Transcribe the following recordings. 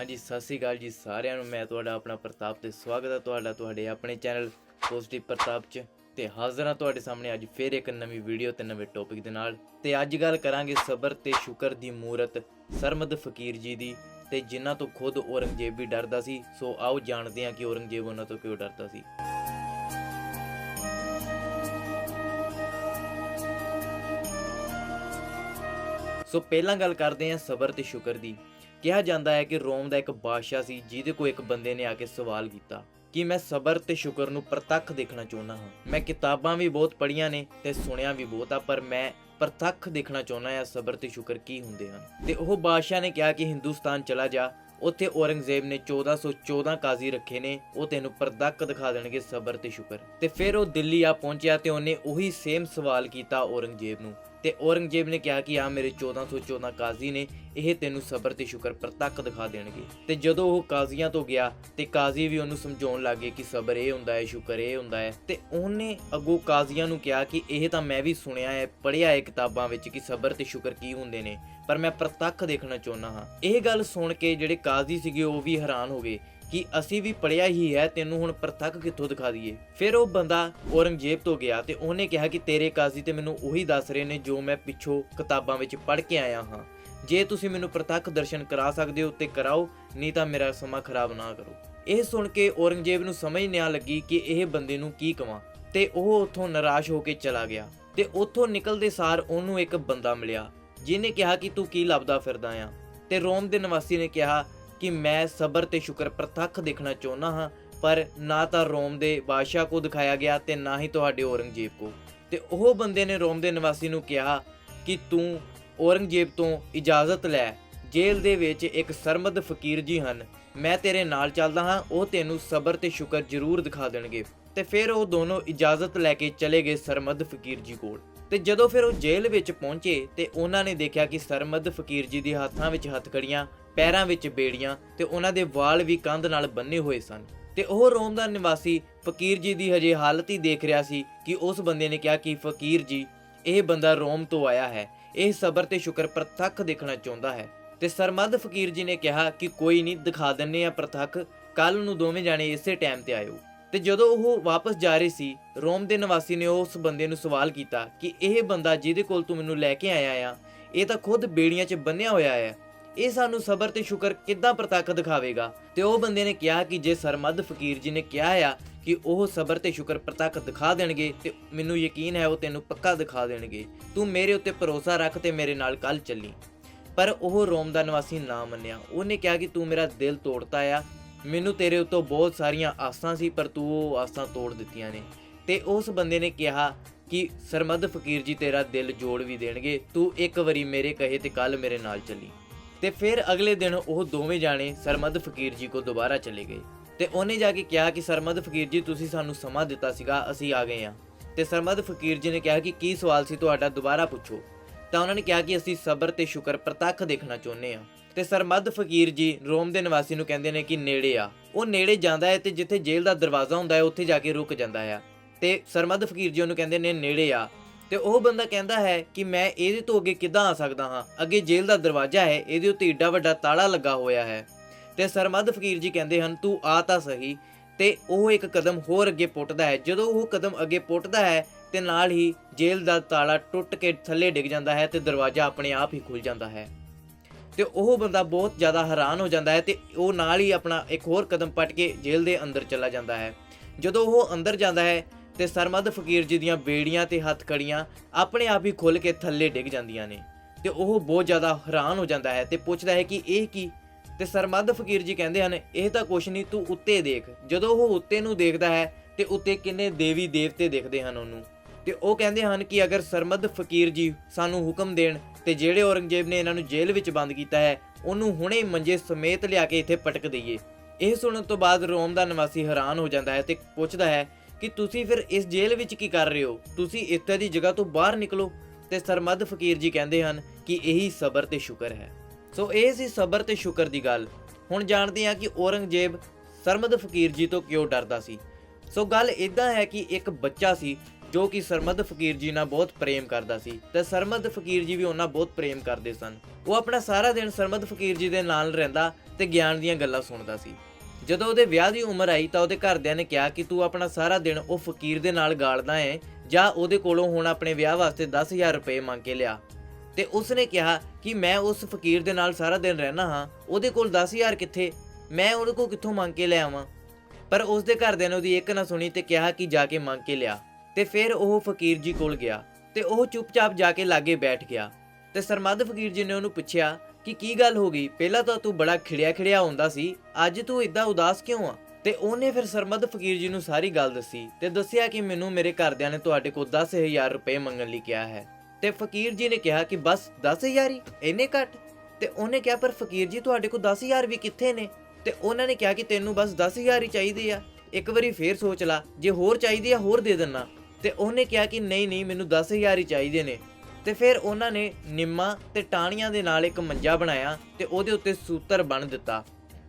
ਹਾਂਜੀ, ਸਤਿ ਸ੍ਰੀ ਅਕਾਲ ਜੀ ਸਾਰਿਆਂ ਨੂੰ। ਮੈਂ ਤੁਹਾਡਾ ਆਪਣਾ ਪ੍ਰਤਾਪ ਤੇ ਸਵਾਗਤ ਹੈ ਤੁਹਾਡਾ, ਤੁਹਾਡੇ ਆਪਣੇ ਚੈਨਲ ਪੋਜ਼ਿਟਿਵ ਪ੍ਰਤਾਪ 'ਚ। ਤੇ ਹਾਜ਼ਰ ਹਾਂ ਤੁਹਾਡੇ ਸਾਹਮਣੇ ਅੱਜ ਫੇਰ ਇੱਕ ਨਵੀਂ ਵੀਡੀਓ ਤੇ ਨਵੇਂ ਟੌਪਿਕ ਦੇ ਨਾਲ। ਤੇ ਅੱਜ ਗੱਲ ਕਰਾਂਗੇ ਸਬਰ ਤੇ ਸ਼ੁਕਰ ਦੀ ਮੂਰਤ ਸਰਮਦ ਫਕੀਰ ਜੀ ਦੀ। ਤੇ ਜਿਨ੍ਹਾਂ ਤੋਂ ਖੁਦ ਔਰੰਗਜ਼ੇਬ ਵੀ ਡਰਦਾ ਸੀ। ਸੋ ਆਓ ਜਾਣਦੇ ਹਾਂ ਕਿ ਔਰੰਗਜ਼ੇਬ ਉਹਨਾਂ ਤੋਂ ਕਿਉਂ ਡਰਦਾ ਸੀ। ਸੋ ਪਹਿਲਾਂ ਗੱਲ ਕਰਦੇ ਹਾਂ ਸਬਰ ਤੇ ਸ਼ੁਕਰ ਦੀ। ਕਿਹਾ ਜਾਂਦਾ ਹੈ ਕਿ ਰੋਮ ਦਾ ਇੱਕ ਬਾਦਸ਼ਾਹ ਸੀ, ਜਿਹਦੇ ਕੋਲ ਇੱਕ ਬੰਦੇ ਨੇ ਆ ਕੇ ਸਵਾਲ ਕੀਤਾ ਕਿ ਮੈਂ ਸਬਰ ਤੇ ਸ਼ੁਕਰ ਨੂੰ ਪ੍ਰਤੱਖ ਦੇਖਣਾ ਚਾਹੁੰਦਾ ਹਾਂ। ਮੈਂ ਕਿਤਾਬਾਂ ਵੀ ਬਹੁਤ ਪੜ੍ਹੀਆਂ ਨੇ ਤੇ ਸੁਣਿਆ ਵੀ ਬਹੁਤ ਆ, ਪਰ ਮੈਂ ਪ੍ਰਤੱਖ ਦੇਖਣਾ ਚਾਹੁੰਦਾ ਹਾਂ ਸਬਰ ਤੇ ਸ਼ੁਕਰ ਕੀ ਹੁੰਦੇ ਹਨ। ਤੇ ਉਹ ਬਾਦਸ਼ਾਹ ਨੇ ਕਿਹਾ ਕਿ ਹਿੰਦੁਸਤਾਨ ਚਲਾ ਜਾ, ਉੱਥੇ ਔਰੰਗਜ਼ੇਬ ਨੇ 1414 ਕਾਜ਼ੀ ਰੱਖੇ ਨੇ, ਉਹ ਤੈਨੂੰ ਪ੍ਰਤੱਖ ਦਿਖਾ ਦੇਣਗੇ ਸਬਰ ਤੇ ਸ਼ੁਕਰ। ਤੇ ਫਿਰ ਉਹ ਦਿੱਲੀ ਆ ਪਹੁੰਚਿਆ ਤੇ ਉਹਨੇ ਉਹੀ ਸੇਮ ਸਵਾਲ ਕੀਤਾ ਔਰੰਗਜ਼ੇਬ ਨੂੰ। ਤੇ ਔਰੰਗਜ਼ੇਬ ਨੇ ਕਿਹਾ ਕਿ ਆ ਮੇਰੇ 1414 ਕਾਜ਼ੀ ਨੇ, ਇਹ ਤੈਨੂੰ ਸਬਰ ਤੇ ਸ਼ੁਕਰ ਪ੍ਰਤੱਖ ਦਿਖਾ ਦੇਣਗੇ। ਤੇ ਜਦੋਂ ਉਹ ਕਾਜ਼ੀਆਂ ਤੋਂ ਗਿਆ, ਤੇ ਕਾਜ਼ੀ ਵੀ ਉਹਨੂੰ ਸਮਝਾਉਣ ਲੱਗੇ ਕਿ ਸਬਰ ਇਹ ਹੁੰਦਾ ਹੈ, ਸ਼ੁਕਰ ਇਹ ਹੁੰਦਾ ਹੈ। ਤੇ ਉਹਨੇ ਅੱਗੋਂ ਕਾਜ਼ੀਆਂ ਨੂੰ ਕਿਹਾ ਕਿ ਇਹ ਤਾਂ ਮੈਂ ਵੀ ਸੁਣਿਆ ਹੈ, ਪੜ੍ਹਿਆ ਹੈ ਕਿਤਾਬਾਂ ਵਿੱਚ ਕਿ ਸਬਰ ਤੇ ਸ਼ੁਕਰ ਕੀ ਹੁੰਦੇ ਨੇ, ਪਰ ਮੈਂ ਪ੍ਰਤੱਖ ਦੇਖਣਾ ਚਾਹੁੰਦਾ ਹਾਂ। ਇਹ ਗੱਲ ਸੁਣ ਕੇ ਜਿਹੜੇ ਕਾਜ਼ੀ ਸੀਗੇ ਉਹ ਵੀ ਹੈਰਾਨ ਹੋ ਗਏ। ਕਿ ਅਸੀਂ ਵੀ ਪੜਿਆ ਹੀ ਹੈ, ਤੈਨੂੰ ਹੁਣ ਪ੍ਰਤੱਖ ਕਿੱਥੋਂ ਦਿਖਾ ਦਈਏ? ਫਿਰ ਉਹ ਬੰਦਾ ਔਰੰਗਜ਼ੇਬ ਤੋਂ ਗਿਆ ਤੇ ਉਹਨੇ ਕਿਹਾ ਕਿ ਤੇਰੇ ਕਾਜ਼ੀ ਤੇ ਮੈਨੂੰ ਉਹੀ ਦੱਸ ਰਹੇ ਨੇ ਜੋ ਮੈਂ ਪਿੱਛੋਂ ਕਿਤਾਬਾਂ ਵਿੱਚ ਪੜ੍ਹ ਕੇ ਆਇਆ ਹਾਂ। ਜੇ ਤੁਸੀਂ ਮੈਨੂੰ ਪ੍ਰਤੱਖ ਦਰਸ਼ਨ ਕਰਾ ਸਕਦੇ ਹੋ ਤੇ ਕਰਾਓ, ਨਹੀਂ ਤਾਂ ਮੇਰਾ ਸਮਾਂ ਖਰਾਬ ਨਾ ਕਰੋ। ਇਹ ਸੁਣ ਕੇ ਔਰੰਗਜ਼ੇਬ ਨੂੰ ਸਮਝ ਨਹੀਂ ਆ ਲੱਗੀ ਕਿ ਇਹ ਬੰਦੇ ਨੂੰ ਕੀ ਕਵਾਂ ਤੇ ਉਹ ਉੱਥੋਂ ਨਿਰਾਸ਼ ਹੋ ਕੇ ਚਲਾ ਗਿਆ ਤੇ ਉੱਥੋਂ ਨਿਕਲਦੇ ਸਾਰ ਉਹਨੂੰ ਇੱਕ ਬੰਦਾ ਮਿਲਿਆ, ਜਿਹਨੇ ਕਿਹਾ ਕਿ ਤੂੰ ਕੀ ਲੱਭਦਾ ਫਿਰਦਾ ਆ? ਤੇ ਰੋਮ ਦੇ ਨਿਵਾਸੀ ਨੇ ਕਿਹਾ ਕਿ ਮੈਂ ਸਬਰ ਤੇ ਸ਼ੁਕਰ ਪ੍ਰਤੱਖ ਦੇਖਣਾ ਚਾਹੁੰਦਾ ਹਾਂ, ਪਰ ਨਾ ਤਾਂ ਰੋਮ ਦੇ ਬਾਦਸ਼ਾਹ ਕੋ ਦਿਖਾਇਆ ਗਿਆ ਤੇ ਨਾ ਹੀ ਤੁਹਾਡੇ ਔਰੰਗਜ਼ੇਬ ਕੋ। ਤੇ ਉਹ ਬੰਦੇ ਨੇ ਰੋਮ ਦੇ ਨਿਵਾਸੀ ਨੂੰ ਕਿਹਾ ਕਿ ਤੂੰ ਔਰੰਗਜ਼ੇਬ ਤੋਂ ਇਜਾਜ਼ਤ ਲੈ। ਜੇਲ੍ਹ ਦੇ ਵਿੱਚ ਇੱਕ ਸਰਮਦ ਫਕੀਰ ਜੀ ਹਨ। ਮੈਂ ਤੇਰੇ ਨਾਲ ਚੱਲਦਾ ਹਾਂ, ਉਹ ਤੈਨੂੰ ਸਬਰ ਤੇ ਸ਼ੁਕਰ ਜ਼ਰੂਰ ਦਿਖਾ ਦੇਣਗੇ। ਤੇ ਫਿਰ ਉਹ ਦੋਨੋਂ ਇਜਾਜ਼ਤ ਲੈ ਕੇ ਚਲੇ ਗਏ ਸਰਮਦ ਫਕੀਰ ਜੀ ਕੋਲ। ਤੇ ਜਦੋਂ ਫਿਰ ਉਹ ਜੇਲ੍ਹ ਵਿੱਚ ਪਹੁੰਚੇ ਤੇ ਉਹਨਾਂ ਨੇ ਦੇਖਿਆ ਕਿ ਸਰਮਦ ਫਕੀਰ ਜੀ ਦੇ ਹੱਥਾਂ ਵਿੱਚ ਹੱਥਕੜੀਆਂ ਪੈਰਾਂ ਵਿੱਚ ਬੇੜੀਆਂ ਤੇ ਉਹਨਾਂ ਦੇ ਵਾਲ ਵੀ ਕੰਧ ਨਾਲ ਬੰਨੇ ਹੋਏ ਸਨ। ਤੇ ਉਹ ਰੋਮ ਦਾ ਨਿਵਾਸੀ ਫਕੀਰ ਜੀ ਦੀ ਹਜੇ ਹਾਲਤ ਹੀ ਦੇਖ ਰਿਹਾ ਸੀ ਕਿ ਉਸ ਬੰਦੇ ਨੇ ਕਿਹਾ ਕਿ ਫਕੀਰ ਜੀ, ਇਹ ਬੰਦਾ ਰੋਮ ਤੋਂ ਆਇਆ ਹੈ। ਇਹ ਸਬਰ ਤੇ ਸ਼ੁਕਰ ਪ੍ਰਤੱਖ ਦੇਖਣਾ ਚਾਹੁੰਦਾ ਹੈ। ਤੇ ਸਰਮਦ ਫਕੀਰ ਜੀ ਨੇ ਕਿਹਾ ਕਿ ਕੋਈ ਨਹੀਂ, ਦਿਖਾ ਦਿੰਨੇ ਆ ਪ੍ਰਤੱਖ। ਕੱਲ ਨੂੰ ਦੋਵੇਂ ਜਾਣੇ ਇਸੇ ਟਾਈਮ ਤੇ ਆਇਓ। ਤੇ ਜਦੋਂ ਉਹ ਵਾਪਸ ਜਾ ਰਹੇ ਸੀ, ਰੋਮ ਦੇ ਨਿਵਾਸੀ ਨੇ ਉਸ ਬੰਦੇ ਨੂੰ ਸਵਾਲ ਕੀਤਾ ਕਿ ਇਹ ਬੰਦਾ ਜਿਹਦੇ ਕੋਲ ਤੂੰ ਮੈਨੂੰ ਲੈ ਕੇ ਆਇਆ ਆ, ਇਹ ਤਾਂ ਖੁਦ ਬੇੜੀਆਂ 'ਚ ਬੰਨਿਆ ਹੋਇਆ ਹੈ ਇਹ ਸਾਨੂੰ ਸਬਰ ਤੇ ਸ਼ੁਕਰ ਕਿੱਦਾਂ ਪ੍ਰਤੱਖ ਦਿਖਾਵੇਗਾ? ਤੇ ਉਹ ਬੰਦੇ ਨੇ ਕਿਹਾ ਕਿ ਜੇ ਸਰਮਦ ਫਕੀਰ ਜੀ ਨੇ ਕਿਹਾ ਆ ਕਿ ਉਹ ਸਬਰ ਤੇ ਸ਼ੁਕਰ ਪ੍ਰਤੱਖ ਦਿਖਾ ਦੇਣਗੇ, ਤੇ ਮੈਨੂੰ ਯਕੀਨ ਹੈ ਉਹ ਤੈਨੂੰ ਪੱਕਾ ਦਿਖਾ ਦੇਣਗੇ। ਤੂੰ ਮੇਰੇ ਉੱਤੇ ਭਰੋਸਾ ਰੱਖ ਤੇ ਮੇਰੇ ਨਾਲ ਕੱਲ ਚੱਲੀ। ਪਰ ਉਹ ਰੋਮ ਦਾ ਨਿਵਾਸੀ ਨਾ ਮੰਨਿਆ। ਉਹਨੇ ਕਿਹਾ ਕਿ ਤੂੰ ਮੇਰਾ ਦਿਲ ਤੋੜਤਾ ਆ। ਮੈਨੂੰ ਤੇਰੇ ਉੱਤੋਂ ਬਹੁਤ ਸਾਰੀਆਂ ਆਸਾਂ ਸੀ, ਪਰ ਤੂੰ ਉਹ ਆਸਾਂ ਤੋੜ ਦਿੱਤੀਆਂ ਨੇ। ਤੇ ਉਸ ਬੰਦੇ ਨੇ ਕਿਹਾ ਕਿ ਸਰਮਦ ਫਕੀਰ ਜੀ ਤੇਰਾ ਦਿਲ ਜੋੜ ਵੀ ਦੇਣਗੇ। ਤੂੰ ਇੱਕ ਵਾਰੀ ਮੇਰੇ ਕਹੇ ਤੇ ਕੱਲ ਮੇਰੇ ਨਾਲ ਚੱਲੀ। ਤੇ ਫਿਰ ਅਗਲੇ ਦਿਨ ਉਹ ਦੋਵੇਂ ਜਾਣੇ ਸਰਮਦ ਫਕੀਰ ਜੀ ਕੋ ਦੁਬਾਰਾ ਚਲੇ ਗਏ ਤੇ ਉਹਨੇ ਜਾ ਕੇ ਕਿਹਾ ਕਿ ਸਰਮਦ ਫਕੀਰ ਜੀ, ਤੁਸੀਂ ਸਾਨੂੰ ਸਮਾਂ ਦਿੱਤਾ ਸੀਗਾ, ਅਸੀਂ ਆ ਗਏ ਆ ਤੇ ਸਰਮਦ ਫਕੀਰ ਜੀ ਨੇ ਕਿਹਾ ਕਿ ਕੀ ਸਵਾਲ ਸੀ ਤੁਹਾਡਾ, ਦੁਬਾਰਾ ਪੁੱਛੋ। ਤਾਂ ਉਹਨਾਂ ਨੇ ਕਿਹਾ ਕਿ ਅਸੀਂ ਸਬਰ ਤੇ ਸ਼ੁਕਰ ਪ੍ਰਤੱਖ ਦੇਖਣਾ ਚਾਹੁੰਦੇ ਆ ਤੇ ਸਰਮਦ ਫਕੀਰ ਜੀ ਰੋਮ ਦੇ ਨਿਵਾਸੀ ਨੂੰ ਕਹਿੰਦੇ ਨੇ ਕਿ ਨੇੜੇ ਆ। ਉਹ ਨੇੜੇ ਜਾਂਦਾ ਹੈ ਤੇ ਜਿੱਥੇ ਜੇਲ੍ਹ ਦਾ ਦਰਵਾਜ਼ਾ ਹੁੰਦਾ ਹੈ, ਉੱਥੇ ਜਾ ਕੇ ਰੁਕ ਜਾਂਦਾ ਹੈ। ਤੇ ਸਰਮਦ ਫਕੀਰ ਜੀ ਉਹਨੂੰ ਕਹਿੰਦੇ ਨੇ ਨੇੜੇ ਆ। ਤੇ ਉਹ ਬੰਦਾ ਕਹਿੰਦਾ ਹੈ ਕਿ ਮੈਂ ਇਹਦੇ ਤੋਂ ਅੱਗੇ ਕਿੱਦਾਂ ਆ ਸਕਦਾ ਹਾਂ? ਅੱਗੇ ਜੇਲ੍ਹ ਦਾ ਦਰਵਾਜ਼ਾ ਹੈ, ਇਹਦੇ ਉੱਤੇ ਏਡਾ ਵੱਡਾ ਤਾਲਾ ਲੱਗਾ ਹੋਇਆ ਹੈ। ਤੇ ਸਰਮਦ ਫਕੀਰ ਜੀ ਕਹਿੰਦੇ ਹਨ, ਤੂੰ ਆ ਤਾਂ ਸਹੀ। ਤੇ ਉਹ ਇੱਕ ਕਦਮ ਹੋਰ ਅੱਗੇ ਪੁੱਟਦਾ ਹੈ। ਜਦੋਂ ਉਹ ਕਦਮ ਅੱਗੇ ਪੁੱਟਦਾ ਹੈ, ਤੇ ਨਾਲ ਹੀ ਜੇਲ੍ਹ ਦਾ ਤਾਲਾ ਟੁੱਟ ਕੇ ਥੱਲੇ ਡਿੱਗ ਜਾਂਦਾ ਹੈ ਤੇ ਦਰਵਾਜ਼ਾ ਆਪਣੇ ਆਪ ਹੀ ਖੁੱਲ ਜਾਂਦਾ ਹੈ। ਤੇ ਉਹ ਬੰਦਾ ਬਹੁਤ ਜ਼ਿਆਦਾ ਹੈਰਾਨ ਹੋ ਜਾਂਦਾ ਹੈ ਤੇ ਉਹ ਨਾਲ ਹੀ ਆਪਣਾ ਇੱਕ ਹੋਰ ਕਦਮ ਪੱਟ ਕੇ ਜੇਲ੍ਹ ਦੇ ਅੰਦਰ ਚਲਾ ਜਾਂਦਾ ਹੈ। ਜਦੋਂ ਉਹ ਅੰਦਰ ਜਾਂਦਾ ਹੈ ਤੇ ਸਰਮਦ ਫਕੀਰ ਜੀ ਦੀਆਂ ਬੇੜੀਆਂ ਤੇ ਹੱਥਕੜੀਆਂ ਆਪਣੇ ਆਪ ਹੀ ਖੁੱਲ ਕੇ ਥੱਲੇ ਡਿੱਗ ਜਾਂਦੀਆਂ ਨੇ ਤੇ ਉਹ ਬਹੁਤ ਜ਼ਿਆਦਾ ਹੈਰਾਨ ਹੋ ਜਾਂਦਾ ਹੈ ਤੇ ਪੁੱਛਦਾ ਹੈ ਕਿ ਇਹ ਕੀ? ਤੇ ਸਰਮਦ ਫਕੀਰ ਜੀ ਕਹਿੰਦੇ ਹਨ, ਇਹ ਤਾਂ ਕੁਛ ਨਹੀਂ, ਤੂੰ ਉੱਤੇ ਦੇਖ। ਜਦੋਂ ਉਹ ਉੱਤੇ ਨੂੰ ਦੇਖਦਾ ਹੈ ਤੇ ਉੱਤੇ ਕਿੰਨੇ ਦੇਵੀ ਦੇਵਤੇ ਦੇਖਦੇ ਹਨ ਉਹਨੂੰ। ਤੇ ਉਹ ਕਹਿੰਦੇ ਹਨ ਕਿ ਅਗਰ ਸਰਮਦ ਫਕੀਰ ਜੀ ਸਾਨੂੰ ਹੁਕਮ ਦੇਣ ਤੇ ਜਿਹੜੇ ਔਰੰਗਜ਼ੇਬ ਨੇ ਇਹਨਾਂ ਨੂੰ ਜੇਲ੍ਹ ਵਿੱਚ ਬੰਦ ਕੀਤਾ ਹੈ, ਉਹਨੂੰ ਹੁਣੇ ਮੰਜੇ ਸਮੇਤ ਲਿਆ ਕੇ ਇੱਥੇ ਪਟਕ ਦਈਏ। ਇਹ ਸੁਣਨ ਤੋਂ ਬਾਅਦ ਰੋਮ ਦਾ ਨਿਵਾਸੀ ਹੈਰਾਨ ਹੋ ਜਾਂਦਾ ਹੈ ਤੇ ਪੁੱਛਦਾ ਹੈ ਕਿ ਤੁਸੀਂ ਫਿਰ ਇਸ ਜੇਲ੍ਹ ਵਿੱਚ ਕੀ ਕਰ ਰਹੇ ਹੋ? ਤੁਸੀਂ ਇੱਥੇ ਦੀ ਜਗ੍ਹਾ ਤੋਂ ਬਾਹਰ ਨਿਕਲੋ। ਤੇ ਸਰਮਦ ਫਕੀਰ ਜੀ ਕਹਿੰਦੇ ਹਨ ਕਿ ਇਹੀ ਸਬਰ ਤੇ ਸ਼ੁਕਰ ਹੈ। ਸੋ ਇਹ ਸੀ ਸਬਰ ਤੇ ਸ਼ੁਕਰ ਦੀ ਗੱਲ। ਹੁਣ ਜਾਣਦੇ ਹਾਂ ਕਿ ਔਰੰਗਜ਼ੇਬ ਸਰਮਦ ਫਕੀਰ ਜੀ ਤੋਂ ਕਿਉਂ ਡਰਦਾ ਸੀ। ਸੋ ਗੱਲ ਇਦਾਂ ਹੈ ਕਿ ਇੱਕ ਬੱਚਾ ਸੀ ਜੋ ਕਿ ਸਰਮਦ ਫਕੀਰ ਜੀ ਨਾਲ ਬਹੁਤ ਪ੍ਰੇਮ ਕਰਦਾ ਸੀ ਤੇ ਸਰਮਦ ਫਕੀਰ ਜੀ ਵੀ ਉਹਨਾਂ ਬਹੁਤ ਪ੍ਰੇਮ ਕਰਦੇ ਸਨ। ਉਹ ਆਪਣਾ ਸਾਰਾ ਦਿਨ ਸਰਮਦ ਫਕੀਰ ਜੀ ਦੇ ਨਾਲ ਰਹਿੰਦਾ ਤੇ ਗਿਆਨ ਦੀਆਂ ਗੱਲਾਂ ਸੁਣਦਾ ਸੀ। ਜਦੋਂ ਉਹਦੇ ਵਿਆਹ ਦੀ ਉਮਰ ਆਈ ਤਾਂ ਉਹਦੇ ਘਰਦਿਆਂ ਨੇ ਕਿਹਾ ਕਿ ਤੂੰ ਆਪਣਾ ਸਾਰਾ ਦਿਨ ਉਹ ਫਕੀਰ ਦੇ ਨਾਲ ਗਾਲਦਾ ਹੈ, ਜਾਂ ਉਹਦੇ ਕੋਲੋਂ ਹੁਣ ਆਪਣੇ ਵਿਆਹ ਵਾਸਤੇ 10000 ਰੁਪਏ ਮੰਗ ਕੇ ਲਿਆ। ਤੇ ਉਸਨੇ ਕਿਹਾ ਕਿ ਮੈਂ ਉਸ ਫਕੀਰ ਦੇ ਨਾਲ ਸਾਰਾ ਦਿਨ ਰਹਿਣਾ ਹਾਂ, ਉਹਦੇ ਕੋਲ 10000 ਕਿੱਥੇ? ਮੈਂ ਉਹਦੇ ਕੋਲ ਕਿੱਥੋਂ ਮੰਗ ਕੇ ਲੈ ਆਵਾਂ? ਪਰ ਉਸ ਦੇ ਘਰਦਿਆਂ ਨੇ ਉਹਦੀ ਇੱਕ ਨਾ ਸੁਣੀ ਤੇ ਕਿਹਾ ਕਿ ਜਾ ਕੇ ਮੰਗ ਕੇ ਲਿਆ। ਤੇ ਫਿਰ ਉਹ ਫਕੀਰ ਜੀ ਕੋਲ ਗਿਆ ਤੇ ਉਹ ਚੁੱਪਚਾਪ ਜਾ ਕੇ ਲਾਗੇ ਬੈਠ ਗਿਆ। ਤੇ ਸਰਮਦ ਫਕੀਰ ਜੀ ਨੇ ਉਹਨੂੰ ਪੁੱਛਿਆ ਕਿ ਕੀ ਗੱਲ ਹੋ ਗਈ? ਪਹਿਲਾਂ ਤਾਂ ਤੂੰ ਬੜਾ ਖਿੜਿਆ ਖਿੜਿਆ ਹੁੰਦਾ ਸੀ, ਅੱਜ ਤੂੰ ਇਦਾਂ ਉਦਾਸ ਕਿਉਂ ਆ? ਤੇ ਉਹਨੇ ਫਿਰ ਸਰਮਦ ਫਕੀਰ ਜੀ ਨੂੰ ਸਾਰੀ ਗੱਲ ਦੱਸੀ ਤੇ ਦੱਸਿਆ ਕਿ ਮੈਨੂੰ ਮੇਰੇ ਘਰਦਿਆਂ ਨੇ ਤੁਹਾਡੇ ਕੋਲ 10000 ਰੁਪਏ ਮੰਗਣ ਲਈ ਕਿਹਾ ਹੈ। ਤੇ ਫਕੀਰ ਜੀ ਨੇ ਕਿਹਾ ਕਿ ਬਸ 10000 ਹੀ? ਇੰਨੇ ਘੱਟ? ਤੇ ਉਹਨੇ ਕਿਹਾ, ਪਰ ਫਕੀਰ ਜੀ, ਤੁਹਾਡੇ ਕੋਲ 10000 ਵੀ ਕਿੱਥੇ ਨੇ? ਤੇ ਉਹਨਾਂ ਨੇ ਕਿਹਾ ਕਿ ਤੈਨੂੰ ਬਸ 10000 ਹੀ ਚਾਹੀਦੇ ਆ। ਇੱਕ ਵਾਰੀ ਫੇਰ ਸੋਚ ਲਾ, ਜੇ ਹੋਰ ਚਾਹੀਦੀ ਆ ਹੋਰ ਦੇ ਦੇਣਾ ਤੇ ਉਹਨੇ ਕਿਹਾ ਕਿ ਨਹੀਂ ਨਹੀਂ, ਮੈਨੂੰ 10000 ਹੀ ਚਾਹੀਦੇ ਨੇ। ਤੇ ਫਿਰ ਉਹਨਾਂ ਨੇ ਨਿੰਮਾਂ ਤੇ ਟਾਹਣੀਆਂ ਦੇ ਨਾਲ ਇੱਕ ਮੰਜਾ ਬਣਾਇਆ ਤੇ ਉਹਦੇ ਉੱਤੇ ਸੂਤਰ ਬੰਨ ਦਿੱਤਾ।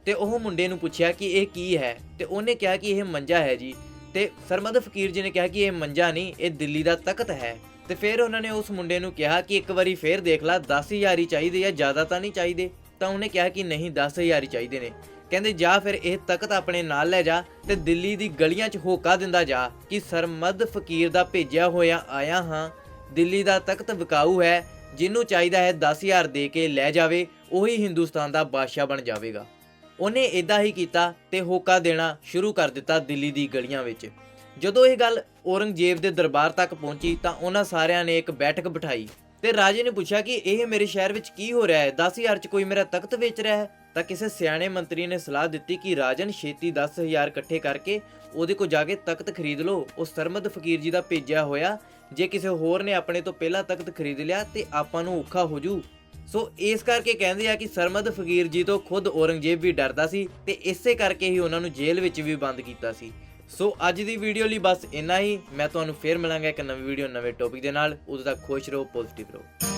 ਤੇ ਉਹ ਮੁੰਡੇ ਨੂੰ ਪੁੱਛਿਆ ਕਿ ਇਹ ਕੀ ਹੈ? ਤੇ ਉਹਨੇ ਕਿਹਾ ਕਿ ਇਹ ਮੰਜਾ ਹੈ ਜੀ। ਤੇ ਸਰਮਦ ਫਕੀਰ ਜੀ ਨੇ ਕਿਹਾ ਕਿ ਇਹ ਮੰਜਾ ਨਹੀਂ, ਇਹ ਦਿੱਲੀ ਦਾ ਤਖਤ ਹੈ। ਤੇ ਫਿਰ ਉਹਨਾਂ ਨੇ ਉਸ ਮੁੰਡੇ ਨੂੰ ਕਿਹਾ ਕਿ ਇੱਕ ਵਾਰੀ ਫੇਰ ਦੇਖ ਲੈ 10000 ਹੀ ਚਾਹੀਦੇ ਆ, ਜ਼ਿਆਦਾ ਤਾਂ ਨਹੀਂ ਚਾਹੀਦੇ। ਤਾਂ ਉਹਨੇ ਕਿਹਾ ਕਿ ਨਹੀਂ 10000 ਹੀ ਚਾਹੀਦੇ ਨੇ। ਕਹਿੰਦੇ, ਜਾ ਫਿਰ, ਇਹ ਤਖਤ ਆਪਣੇ ਨਾਲ ਲੈ ਜਾ ਤੇ ਦਿੱਲੀ ਦੀ ਗਲੀਆਂ 'ਚ ਹੋਕਾ ਦਿੰਦਾ ਜਾ ਕਿ ਸਰਮਦ ਫਕੀਰ ਦਾ ਭੇਜਿਆ ਹੋਇਆ ਆਇਆ ਹਾਂ ਦਿੱਲੀ ਦਾ ਤਖਤ ਵਿਕਾਊ ਹੈ ਜਿਹਨੂੰ ਚਾਹੀਦਾ ਹੈ 10000 ਦੇ ਕੇ ਲੈ ਜਾਵੇ, ਉਹੀ ਹਿੰਦੁਸਤਾਨ ਦਾ ਬਾਦਸ਼ਾਹ ਬਣ ਜਾਵੇਗਾ। ਉਹਨੇ ਇਦਾਂ ਹੀ ਕੀਤਾ ਤੇ ਹੋਕਾ ਦੇਣਾ ਸ਼ੁਰੂ ਕਰ ਦਿੱਤਾ ਦਿੱਲੀ ਦੀ ਗਲੀਆਂ ਵਿੱਚ। ਜਦੋਂ ਇਹ ਗੱਲ ਔਰੰਗਜ਼ੇਬ ਦੇ ਦਰਬਾਰ ਤੱਕ ਪਹੁੰਚੀ ਤਾਂ ਉਹਨਾਂ ਸਾਰਿਆਂ ਨੇ ਇੱਕ ਬੈਠਕ ਬਿਠਾਈ ਤੇ ਰਾਜੇ ਨੇ ਪੁੱਛਿਆ ਕਿ ਇਹ ਮੇਰੇ ਸ਼ਹਿਰ ਵਿੱਚ ਕੀ ਹੋ ਰਿਹਾ ਹੈ? 10000 ਚ ਕੋਈ ਮੇਰਾ ਤਖਤ ਵੇਚ ਰਿਹਾ ਹੈ? ਤਾਂ ਕਿਸੇ ਸਿਆਣੇ ਮੰਤਰੀ ਨੇ ਸਲਾਹ ਦਿੱਤੀ ਕਿ ਰਾਜਨ ਛੇਤੀ 10000 ਇਕੱਠੇ ਕਰਕੇ ਉਹਦੇ ਕੋਲ ਜਾ ਕੇ ਤਖਤ ਖਰੀਦ ਲਓ। ਉਹ ਸਰਮਦ ਫਕੀਰ ਜੀ ਦਾ ਭੇਜਿਆ ਹੋਇਆ ਜੇ ਕਿਸੇ ਹੋਰ ਨੇ ਆਪਣੇ ਤੋਂ ਪਹਿਲਾਂ ਤਖਤ ਖਰੀਦ ਲਿਆ ਤੇ ਆਪਾਂ ਨੂੰ ਔਖਾ ਹੋ ਜੂ। ਸੋ ਇਸ ਕਰਕੇ ਕਹਿੰਦੇ ਆ ਕਿ ਸਰਮਦ ਫਕੀਰ ਜੀ ਤੋਂ ਖੁਦ ਔਰੰਗਜ਼ੇਬ ਵੀ ਡਰਦਾ ਸੀ ਤੇ ਇਸੇ ਕਰਕੇ ਹੀ ਉਹਨਾਂ ਨੂੰ ਜੇਲ੍ਹ ਵਿੱਚ ਵੀ ਬੰਦ ਕੀਤਾ ਸੀ। ਸੋ ਅੱਜ ਦੀ ਵੀਡੀਓ ਲਈ ਬਸ ਇੰਨਾ ਹੀ। ਮੈਂ ਤੁਹਾਨੂੰ ਫੇਰ ਮਿਲਾਂਗਾ ਇੱਕ ਨਵੀਂ ਵੀਡੀਓ ਨਵੇਂ ਟੌਪਿਕ ਦੇ ਨਾਲ। ਉਦੋਂ ਤੱਕ ਖੁਸ਼ ਰਹੋ, ਪੋਜ਼ਿਟਿਵ ਰਹੋ।